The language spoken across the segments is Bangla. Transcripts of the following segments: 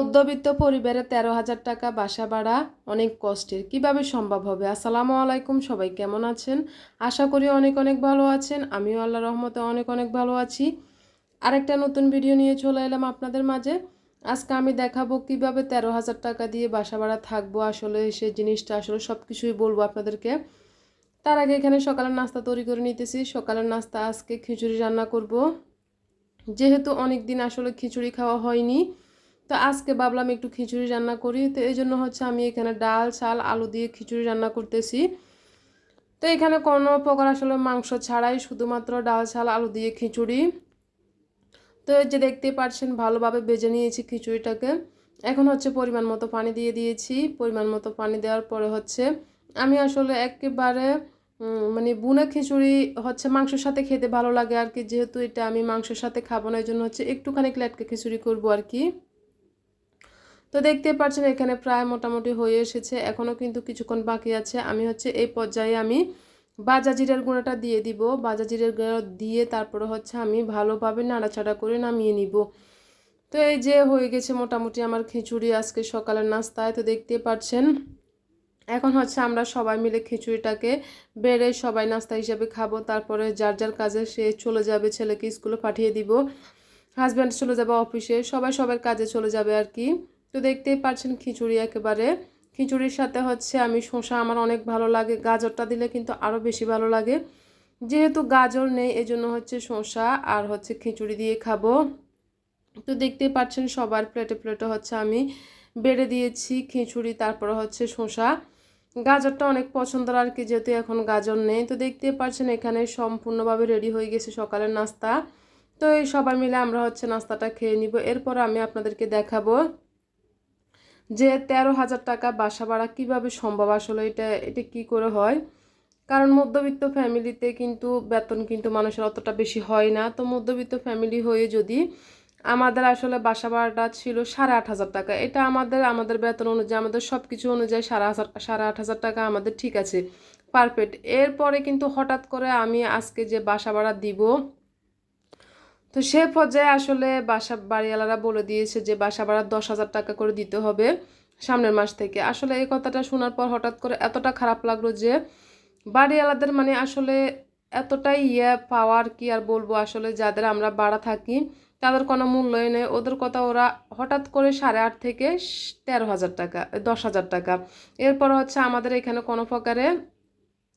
মধ্যবিত্ত পরিবারে তেরো হাজার টাকা বাসা ভাড়া অনেক কষ্টের। কীভাবে সম্ভব হবে? আসসালামু আলাইকুম, সবাই কেমন আছেন? আশা করি অনেক অনেক ভালো আছেন। আমিও আল্লাহ রহমতে অনেক অনেক ভালো আছি। আরেকটা নতুন ভিডিও নিয়ে চলে এলাম আপনাদের মাঝে। আজকে আমি দেখাবো কীভাবে তেরো হাজার টাকা দিয়ে বাসা ভাড়া থাকব। আসলে সে জিনিসটা আসলে সব কিছুই বলব আপনাদেরকে। তার আগে এখানে সকালের নাস্তা তৈরি করে নিতেছি। সকালের নাস্তা আজকে খিচুড়ি রান্না করব। যেহেতু অনেক দিন আসলে খিচুড়ি খাওয়া হয়নি তো আজকে ভাবলাম একটু খিচুড়ি রান্না করি। তো এই জন্য হচ্ছে আমি এখানে ডাল, চাল, আলু দিয়ে খিচুড়ি রান্না করতেছি। তো এখানে কোনো প্রকার আসলে মাংস ছাড়াই শুধুমাত্র ডাল, চাল, আলু দিয়ে খিচুড়ি। তো যে দেখতে পাচ্ছেন ভালোভাবে বেজে নিয়েছি খিচুড়িটাকে। এখন হচ্ছে পরিমাণ মতো পানি দিয়ে দিয়েছি। পরিমাণ মতো পানি দেওয়ার পরে হচ্ছে আমি আসলে একেবারে মানে বুনে খিচুড়ি হচ্ছে মাংসের সাথে খেতে ভালো লাগে আর কি। যেহেতু এটা আমি মাংসের সাথে খাব না, এই জন্য হচ্ছে একটুখানি লেটকে খিচুড়ি করব আর কি। তো দেখতে পাচ্ছেন এখানে প্রায় মোটামুটি হয়ে এসেছে। এখনও কিন্তু কিছুক্ষণ বাকি আছে। আমি হচ্ছে এই পর্যায়ে আমি বাজা জিরের গুঁড়োটা দিয়ে দিব। বাজা জিরের গুঁড়ো দিয়ে তারপরে হচ্ছে আমি ভালোভাবে নাড়াচাড়া করে নামিয়ে নিব। তো এই যে হয়ে গেছে মোটামুটি আমার খিচুড়ি আজকে সকালের নাস্তায়। তো দেখতে পাচ্ছেন এখন হচ্ছে আমরা সবাই মিলে খিচুড়িটাকে বেড়ে সবাই নাস্তা হিসাবে খাব। তারপরে যার যার কাজে সে চলে যাবে, ছেলেকে স্কুলে পাঠিয়ে দিব। হাজব্যান্ড চলে যাবে অফিসে, সবাই সবার কাজে চলে যাবে আর কি। তো দেখতেই পাচ্ছেন খিচুড়ি একেবারে। খিচুড়ির সাথে হচ্ছে আমি শসা আমার অনেক ভালো লাগে, গাজরটা দিলে কিন্তু আরও বেশি ভালো লাগে। যেহেতু গাজর নেই এই জন্য হচ্ছে শসা আর হচ্ছে খিচুড়ি দিয়ে খাব। তো দেখতেই পাচ্ছেন সবার প্লেটে প্লেটে হচ্ছে আমি বেড়ে দিয়েছি খিচুড়ি, তারপরে হচ্ছে শসা। গাজরটা অনেক পছন্দের আর কি, যেহেতু এখন গাজর নেই। তো দেখতেই পাচ্ছেন এখানে সম্পূর্ণভাবে রেডি হয়ে গেছে সকালের নাস্তা। তো এই সবাই মিলে আমরা হচ্ছে নাস্তাটা খেয়ে নিব। এরপর আমি আপনাদেরকে দেখাবো যে তেরো হাজার টাকা বাসা ভাড়া কীভাবে সম্ভব? আসলে এটা এটা কি করে হয়? কারণ মধ্যবিত্ত ফ্যামিলিতে কিন্তু বেতন কিন্তু মানুষের অতটা বেশি হয় না। তো মধ্যবিত্ত ফ্যামিলি হয়ে যদি আমাদের আসলে বাসা ভাড়াটা ছিল সাড়ে আট হাজার টাকা, এটা আমাদের আমাদের বেতন অনুযায়ী, আমাদের সব কিছু অনুযায়ী সাড়ে হাজার, সাড়ে আট হাজার টাকা আমাদের ঠিক আছে পারফেক্ট এরপরে কিন্তু হঠাৎ করে আমি আজকে যে বাসা ভাড়া দিব তো সে পর্যায়ে আসলে বাসা বাড়িওয়ালারা বলে দিয়েছে যে বাসা ভাড়া দশ হাজার টাকা করে দিতে হবে সামনের মাস থেকে। আসলে এই কথাটা শোনার পর হঠাৎ করে এতটা খারাপ লাগল যে বাড়িওয়ালাদের মানে আসলে এতটাই ইয়ে পাওয়ার কি আর বলব, আসলে যাদের আমরা বাড়া থাকি তাদের কোনো মূল্যই নেই। ওদের কথা ওরা হঠাৎ করে সাড়ে আট থেকে তেরো হাজার টাকা, দশ হাজার টাকা। এরপর হচ্ছে আমাদের এখানে কোনো প্রকারে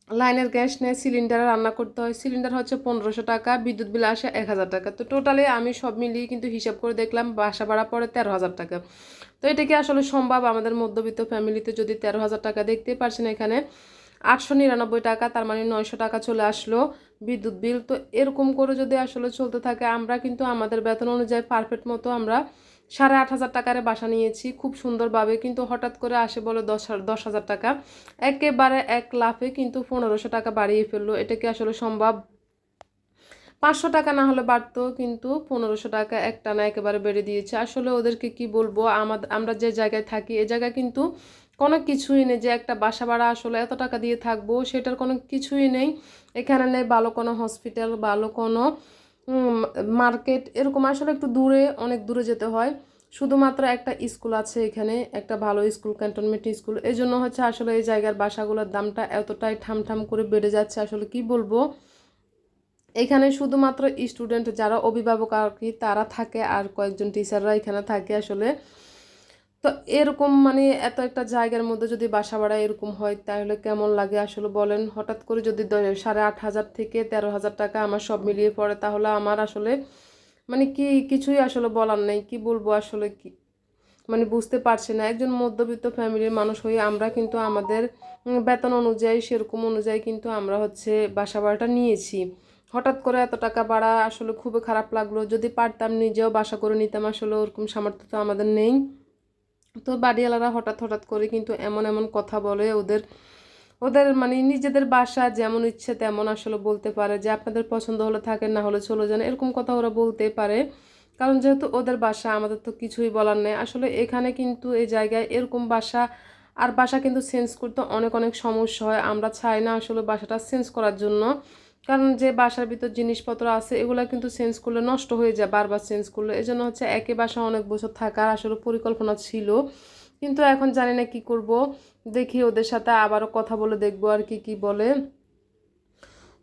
লাইনের গ্যাস নেয় সিলিন্ডারে রান্না করতে হয়। সিলিন্ডার হচ্ছে পনেরোশো টাকা, বিদ্যুৎ বিল আসে এক হাজার টাকা। তো টোটালি আমি সব মিলিয়ে কিন্তু হিসাব করে দেখলাম, বাসা ভাড়া পড়ে তেরো হাজার টাকা। তো এটা কি আসলে সম্ভব? আমাদের মধ্যবিত্ত ফ্যামিলিতে যদি তেরো হাজার টাকা দেখতে পারছেন এখানে, আটশো নিরানব্বই টাকা, তার মানে নয়শো টাকা চলে আসলো বিদ্যুৎ বিল। তো এরকম করে যদি আসলে চলতে থাকে, আমরা কিন্তু আমাদের বেতন অনুযায়ী পারফেক্ট মতো আমরা সাড়ে আট হাজার টাকারে বাসা নিয়েছি, খুব সুন্দরভাবে। কিন্তু হঠাৎ করে আসে বলে দশ দশ হাজার টাকা। একেবারে এক লাফে কিন্তু পনেরোশো টাকা বাড়িয়ে ফেলল। এটা কি আসলে সম্ভব? পাঁচশো টাকা না হলে বাড়তো, কিন্তু পনেরোশো টাকা একটা না একেবারে বেড়ে দিয়েছে। আসলে ওদেরকে কি বলব? আমাদের আমরা যে জায়গায় থাকি, এ জায়গায় কিন্তু কোনো কিছুই নেই যে একটা বাসা ভাড়া আসলে এত টাকা দিয়ে থাকব, সেটার কোনো কিছুই নেই। এখানে নেই ভালো কোনো হসপিটাল, ভালো কোনো মার্কেট এরকম আসলে একটু দূরে, অনেক দূরে যেতে হয়। শুধুমাত্র একটা স্কুল আছে এখানে, একটা ভালো স্কুল, ক্যান্টনমেন্ট স্কুল। এই জন্য হচ্ছে আসলে এই জায়গার বাসাগুলোর দামটা এতটাই ঠামঠাম করে বেড়ে যাচ্ছে, আসলে কি বলব? এখানে শুধুমাত্র স্টুডেন্ট যারা অভিভাবক আর কি, তারা থাকে আর কয়েকজন টিচাররা এখানে থাকে আসলে। তো এরকম মানে এত একটা জায়গার মধ্যে যদি বাসা ভাড়া এরকম হয়, তাহলে কেমন লাগে আসলে বলেন? হঠাৎ করে যদি সাড়ে আট হাজার থেকে তেরো হাজার টাকা আমার সব মিলিয়ে পড়ে, তাহলে আমার আসলে মানে কি কিছুই আসলে বলার নেই। কি বলব আসলে কি? মানে বুঝতে পারছি না। একজন মধ্যবিত্ত ফ্যামিলির মানুষ হয়ে আমরা কিন্তু আমাদের বেতন অনুযায়ী, সেরকম অনুযায়ী কিন্তু আমরা হচ্ছে বাসা ভাড়াটা নিয়েছি। হঠাৎ করে এত টাকা বাড়া আসলে খুবই খারাপ লাগল। যদি পারতাম নিজেও বাসা করে নিতাম, আসলে ওরকম সামর্থ্য তো আমাদের নেই। তো বাড়িওয়ালারা হঠাৎ হঠাৎ করে কিন্তু এমন এমন কথা বলে, ওদের ওদের মানে নিজেদের বাসা যেমন ইচ্ছে তেমন আসলে বলতে পারে যে আপনাদের পছন্দ হলে থাকেন, না হলে চলে যান, এরকম কথা ওরা বলতে পারে। কারণ যেহেতু ওদের বাসা, আমাদের তো কিছুই বলার নেই। আসলে এখানে কিন্তু এই জায়গায় এরকম বাসা আর বাসা কিন্তু চেঞ্জ করতে অনেক অনেক সমস্যা হয়। আমরা চাই না আসলে বাসাটা চেঞ্জ করার জন্য। কারণ যে বাসার ভিতর জিনিসপত্র আছে, এগুলো কিন্তু চেঞ্জ করলে নষ্ট হয়ে যায়, বারবার চেঞ্জ করলে। এই জন্য হচ্ছে একই বাসা অনেক বছর থাকার আসলে পরিকল্পনা ছিল। কিন্তু এখন জানি না কি করব। দেখি ওদের সাথে আবারও কথা বলে দেখব আর কি কি বলে।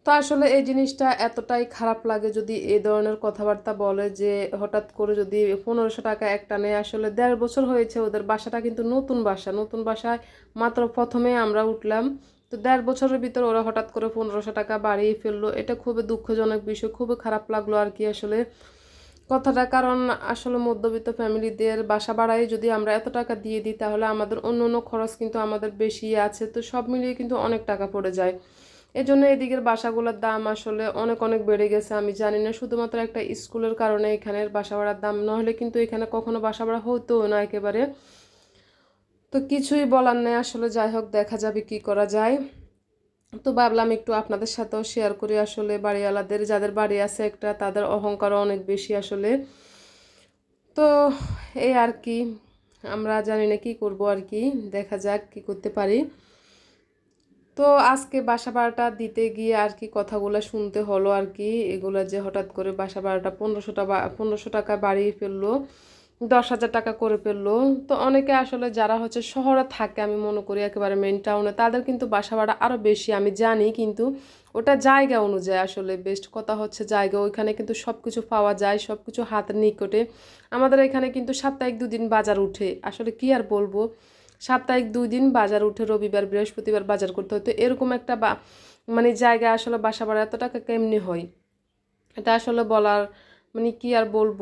তো আসলে এই জিনিসটা এতটাই খারাপ লাগে যদি এই ধরনের কথাবার্তা বলে যে হঠাৎ করে যদি পনেরোশো টাকা একটা নেয়। আসলে দেড় বছর হয়েছে ওদের বাসাটা কিন্তু নতুন বাসা। নতুন বাসায় মাত্র প্রথমে আমরা উঠলাম। তো দেড় বছরের ভিতর ওরা হঠাৎ করে পনেরোশো টাকা বাড়িয়ে ফেলল। এটা খুবই দুঃখজনক বিষয়, খুবই খারাপ লাগল আর কি আসলে। কথাটা কারণ আসলে মধ্যবিত্ত ফ্যামিলিদের বাসা বাড়াই যদি আমরা এত টাকা দিয়ে দিই, তাহলে আমাদের অন্য অন্য খরচ কিন্তু আমাদের বেশি আছে। তো সব মিলিয়ে কিন্তু অনেক টাকা পড়ে যায়। এজন্য এদিকের বাসাগুলোর দাম আসলে অনেক অনেক বেড়ে গেছে। আমি জানি না শুধুমাত্র একটা স্কুলের কারণে এখানের বাসা ভাড়ার দাম নহলে কিন্তু এখানে কখনো বাসা ভাড়া হতো না একেবারে। তো কিছুই বলার নেই, আসলে যাই হোক, দেখা যাবে কি করা যায়। তো ভাবলাম একটু আপনাদের সাথেও শেয়ার করি, আসলে বাড়িওয়ালাদের, যাদের বাড়ি আছে একটা, তাদের অহংকারও অনেক বেশি আসলে। তো এই আর কি, আমরা জানি না কি করব আর কি, দেখা যাক কি করতে পারি। তো আজকে বাসা ভাড়াটা দিতে গিয়ে আর কি কথাগুলো শুনতে হলো আর কি, এগুলো যে হঠাৎ করে বাসা ভাড়াটা পনেরোশো টাকা পনেরোশো টাকা বাড়িয়ে ফেলল। দশ হাজার টাকা করে ফেলল। তো অনেকে আসলে যারা হচ্ছে শহরে থাকে, আমি মনে করি একেবারে মেন টাউনে তাদের কিন্তু বাসা ভাড়া আরও বেশি, আমি জানি, কিন্তু ওটা জায়গা অনুযায়ী আসলে বেস্ট কথা হচ্ছে জায়গা, ওইখানে কিন্তু সব কিছু পাওয়া যায় সব কিছু হাতের নিকটে। আমাদের এখানে কিন্তু সাপ্তাহিক দুদিন বাজার উঠে, আসলে কি আর বলব? সাপ্তাহিক দুই দিন বাজার উঠে, রবিবার, বৃহস্পতিবার বাজার করতে হয়। তো এরকম একটা বা মানে জায়গা আসলে বাসা ভাড়া এত টাকা কেমনি হয়? এটা আসলে বলার মানে কি আর বলব?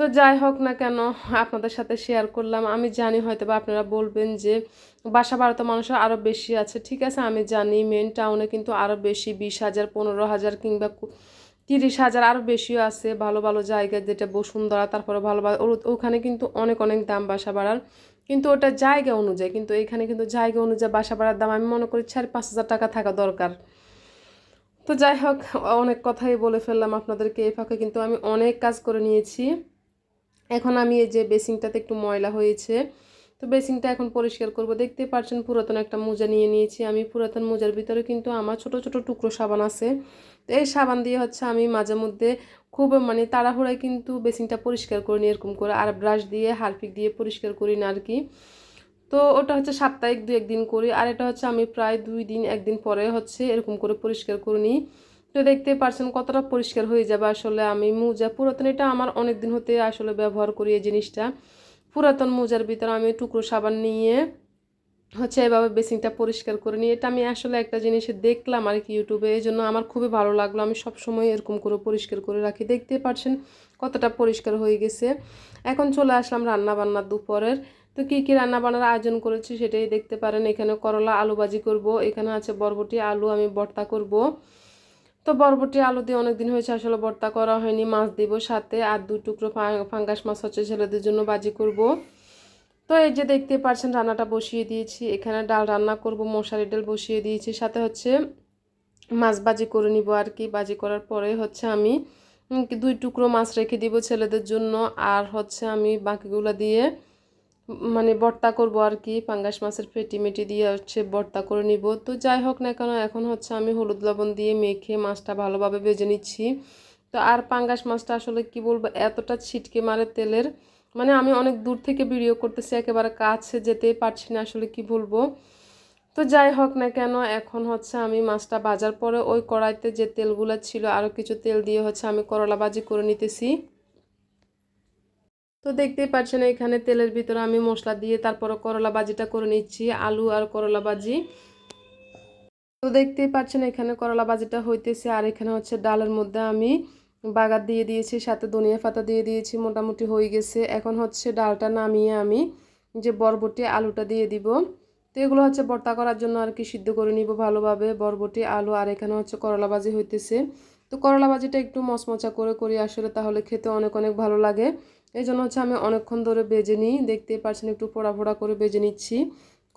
তো যাই হোক না কেন, আপনাদের সাথে শেয়ার করলাম। আমি জানি হয়তো বা আপনারা বলবেন যে, বাসা ভাড়া মানুষের আরও বেশি আছে। ঠিক আছে, আমি জানি মেন টাউনে কিন্তু আরও বেশি, বিশ হাজার, পনেরো হাজার কিংবা তিরিশ হাজার আরও বেশিও আছে। ভালো ভালো জায়গা যেটা বসুন্ধরা, তারপরে ভালো ভালো ওখানে কিন্তু অনেক অনেক দাম বাসা বাড়ার কিন্তু ওটা জায়গা অনুযায়ী, কিন্তু এখানে কিন্তু জায়গা অনুযায়ী বাসা বাড়ার দাম আমি মনে করি চার, পাঁচ হাজার টাকা থাকা দরকার। তো যাই হোক, অনেক কথাই বলে ফেললাম আপনাদেরকে। এই ফাঁকে কিন্তু আমি অনেক কাজ করে নিয়েছি। এখন আমি এই যে বেসিংটাতে একটু ময়লা হয়েছে, তো বেসিংটা এখন পরিষ্কার করব। দেখতে পাচ্ছেন পুরাতন একটা মোজা নিয়ে নিয়েছি আমি। পুরাতন মোজার ভিতরে কিন্তু আমার ছোট ছোট টুকরো সাবান আছে। তো এই সাবান দিয়ে হচ্ছে আমি মাঝে মধ্যে খুব মানে তাড়াহুড়ায় কিন্তু বেসিংটা পরিষ্কার করে নিই এরকম করে। আর ব্রাশ দিয়ে হারপিক দিয়ে পরিষ্কার করি না আর কি তো ওটা হচ্ছে সাপ্তাহিক দু একদিন করি। আর এটা হচ্ছে আমি প্রায় দুই দিন, একদিন পরে হচ্ছে এরকম করে পরিষ্কার করে নিই তো দেখতে পারছেন কতটা পরিষ্কার হয়ে যাবে। আসলে আমি মোজা পুরাতন, এটা আমার অনেক দিন হতে আসলে ব্যবহার করি এই জিনিসটা। পুরাতন মোজার ভিতরে আমি টুকরো সাবান নিয়ে হচ্ছে এভাবে বেসিংটা পরিষ্কার করে নিই এটা আমি আসলে একটা জিনিস দেখলাম আর কি ইউটিউবে, এই জন্য আমার খুবই ভালো লাগল। আমি সব সময় এরকম করে পরিষ্কার করে রাখি। দেখতে পারছেন কতটা পরিষ্কার হয়ে গেছে। এখন চলে আসলাম রান্না বান্নার দুপুরের। তো কী কী রান্না বান্নার আয়োজন করেছি সেটাই দেখতে পারেন। এখানে করলা আলু ভাজি করব, এখানে আছে বরবটি, আলু আমি ভর্তা করব। তো বরবটি আলু দিয়ে অনেক দিন হয়েছে, আসলে ভর্তা করা হয়নি। মাছ দিব সাথে, আর দুই টুকরো ফাঙ্গাস মাছ হচ্ছে ছেলেদের জন্য বাজি করব। তো এই যে দেখতে পাচ্ছেন, রান্নাটা বসিয়ে দিয়েছি। এখানে ডাল রান্না করব, মশারি ডাল বসিয়ে দিয়েছি। সাথে হচ্ছে মাছ বাজি করে নিব আর কি। বাজি করার পরে হচ্ছে আমি দুই টুকরো মাছ রেখে দিব ছেলেদের জন্য। আর হচ্ছে আমি বাকিগুলো দিয়ে মানে বর্তা করব আর কি, পাঙ্গাস মাছের পেটি মেটি দিয়ে হচ্ছে বর্তা করে নিব। তো যাই হোক না কেন, এখন হচ্ছে আমি হলুদ লবণ দিয়ে মেখে মাছটা ভালোভাবে ভেজে নিচ্ছি। তো আর পাঙ্গাস মাছটা আসলে কি বলব, এতটা ছিটকে মারে তেলের। মানে আমি অনেক দূর থেকে ভিডিও করতেছি, একেবারে কাছে যেতেই পারছি না আসলে কি বলব। তো যাই হোক না কেন, এখন হচ্ছে আমি মাছটা বাজার পরে ওই কড়াইতে যে তেলগুলো ছিল আরও কিছু তেল দিয়ে হচ্ছে আমি করলা বাজি করে নিতেছি। তো দেখতেই পাচ্ছেন এখানে তেলের ভিতরে আমি মশলা দিয়ে তারপরে করলা বাজিটা করে নিচ্ছি, আলু আর করলা বাজি তো দেখতেই পাচ্ছেন এখানে করলা বাজিটা হইতেছে আর এখানে হচ্ছে ডালের মধ্যে আমি বাগার দিয়ে দিয়েছি, সাথে ধনিয়া পাতা দিয়ে দিয়েছি, মোটামুটি হয়ে গেছে। এখন হচ্ছে ডালটা নামিয়ে আমি যে বরবটি আলুটা দিয়ে দিব। তো এগুলো হচ্ছে বর্তা করার জন্য আর কি সিদ্ধ করে নিব ভালোভাবে, বরবটি, আলু আর এখানে হচ্ছে করলা বাজি হইতেছে। তো করলা বাজিটা একটু মচমচা করে করি, আসলে তাহলে খেতে অনেক অনেক ভালো লাগে। এই জন্য হচ্ছে আমি অনেকক্ষণ ধরে বেজে নিই, দেখতেই পারছেন একটু পোড়া ফোড়া করে বেজে নিচ্ছি।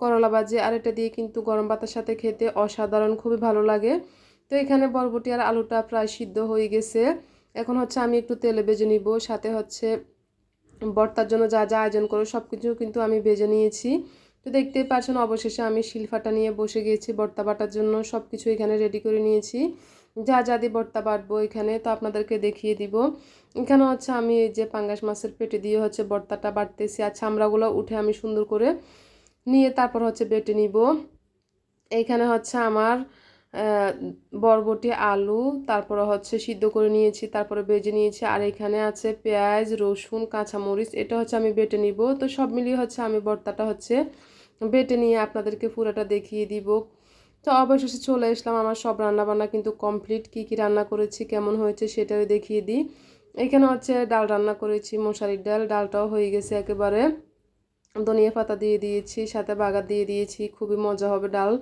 করলা বাজি আর এটা দিয়ে কিন্তু গরম ভাতের সাথে খেতে অসাধারণ, খুবই ভালো লাগে। তো এখানে বরবটি আর আলুটা প্রায় সিদ্ধ হয়ে গেছে। এখন হচ্ছে আমি একটু তেলে বেজে নিব, সাথে হচ্ছে বর্তার জন্য যা যা আয়োজন করো সব কিছু কিন্তু আমি বেজে নিয়েছি। তো দেখতেই পাচ্ছেন অবশেষে আমি শিলফাটা নিয়ে বসে গিয়েছি বর্তা বাটার জন্য সব কিছু এখানে রেডি করে নিয়েছি। যা যা দিয়ে ভর্তা বাটবো এখানে, তো আপনাদেরকে দেখিয়ে দিব। এখানে হচ্ছে আমি এই যে পাঙ্গাস মাছের পেটে দিয়ে হচ্ছে ভর্তাটা বাটতেছি। আর চামড়াগুলো উঠে আমি সুন্দর করে নিয়ে তারপর হচ্ছে বেটে নিব। এইখানে হচ্ছে আমার বরবটি, আলু, তারপরে হচ্ছে সিদ্ধ করে নিয়েছি, তারপরে বেজে নিয়েছি, আর এখানে আছে পেঁয়াজ, রসুন, কাঁচামরিচ, এটা হচ্ছে আমি বেটে নিব। তো সব মিলিয়ে হচ্ছে আমি ভর্তাটা হচ্ছে বেটে নিয়ে আপনাদেরকে পুরোটা দেখিয়ে দিব। তো অবশেষে চলে আসলাম আমার সব রান্না বান্না কিন্তু কমপ্লিট কি কি রান্না করেছি, কেমন হয়েছে সেটাও দেখিয়ে দিই। এখানে হচ্ছে ডাল রান্না করেছি, মশারির ডাল, ডালটাও হয়ে গেছে একেবারে। ধনিয়া পাতা দিয়ে দিয়েছি, সাথে বাগার দিয়ে দিয়েছি, খুবই মজা হবে ডাল।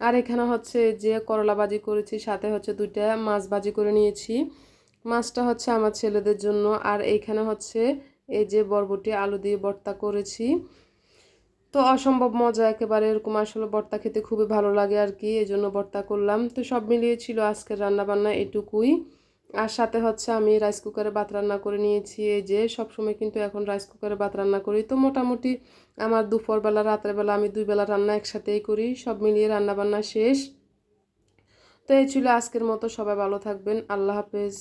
আর এখানে হচ্ছে যে করলা ভাজি করেছি, সাথে হচ্ছে দুইটা মাছ ভাজি করে নিয়েছি। মাছটা হচ্ছে আমার ছেলেদের জন্য। আর এইখানে হচ্ছে এই যে বরবটি, আলু দিয়ে ভর্তা করেছি। তো অসম্ভব মজা একেবারে, এরকম আসলে ভর্তা খেতে খুবই ভালো লাগে আর কি এই জন্য ভর্তা করলাম। তো সব মিলিয়ে ছিল আজকের রান্নাবান্না এটুকুই। আর সাথে হচ্ছে আমি রাইস কুকারে ভাত রান্না করে নিয়েছি, এই যে সবসময় কিন্তু এখন রাইস কুকারে ভাত রান্না করি। তো মোটামুটি আমার দুপুরবেলা রাতের বেলা আমি দুই বেলা রান্না একসাথেই করি, সব মিলিয়ে রান্নাবান্না শেষ। তো এই ছিল আজকের মতো, সবাই ভালো থাকবেন, আল্লাহ হাফেজ।